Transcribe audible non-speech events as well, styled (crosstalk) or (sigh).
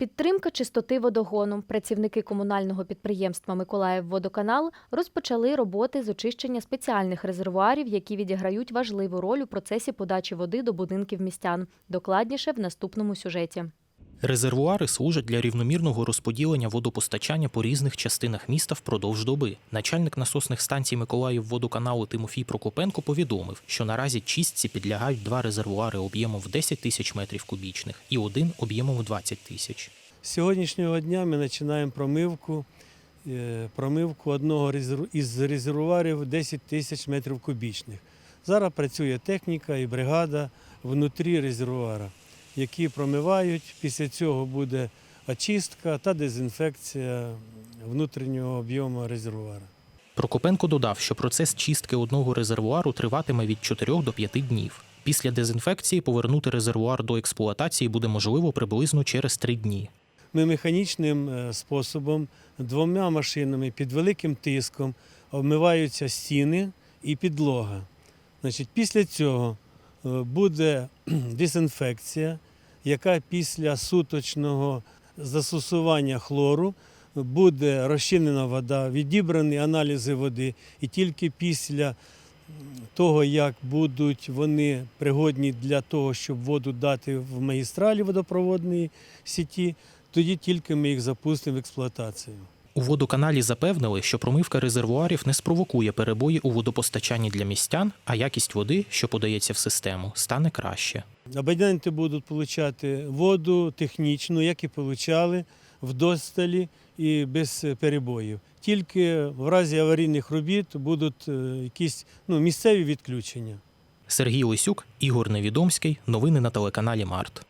Підтримка чистоти водогону. Працівники комунального підприємства Миколаївводоканал розпочали роботи з очищення спеціальних резервуарів, які відіграють важливу роль у процесі подачі води до будинків містян. Докладніше в наступному сюжеті. Резервуари служать для рівномірного розподілення водопостачання по різних частинах міста впродовж доби. Начальник насосних станцій Миколаївводоканалу Тимофій Прокопенко повідомив, що наразі чистці підлягають два резервуари об'ємом в 10 тисяч метрів кубічних і один об'ємом в 20 тисяч. З сьогоднішнього дня ми починаємо промивку, е, промивку одного із резервуарів 10 тисяч метрів кубічних. Зараз працює техніка і бригада внутрі резервуара, які промивають. Після цього буде очистка та дезінфекція внутрішнього об'єму резервуара. Прокопенко додав, що процес чистки одного резервуару триватиме від 4 до 5 днів. Після дезінфекції повернути резервуар до експлуатації буде можливо приблизно через 3 дні. Ми механічним е, способом двома машинами під великим тиском обмиваються стіни і підлога. Значить, після цього е, буде (clears throat) дезінфекція, яка після суточного застосування хлору буде розчинена вода, відібрані аналізи води, і тільки після того, як будуть вони пригодні для того, щоб воду дати в магістралі водопроводної сіті, тоді тільки ми їх запустимо в експлуатацію. У водоканалі запевнили, що промивка резервуарів не спровокує перебої у водопостачанні для містян, а якість води, що подається в систему, стане краще. Абоненти будуть отримати воду технічну, як і отримали в досталі і без перебоїв. Тільки в разі аварійних робіт будуть е, якісь ну, місцеві відключення. Сергій Лисюк, Ігор Невідомський. Новини на телеканалі Март.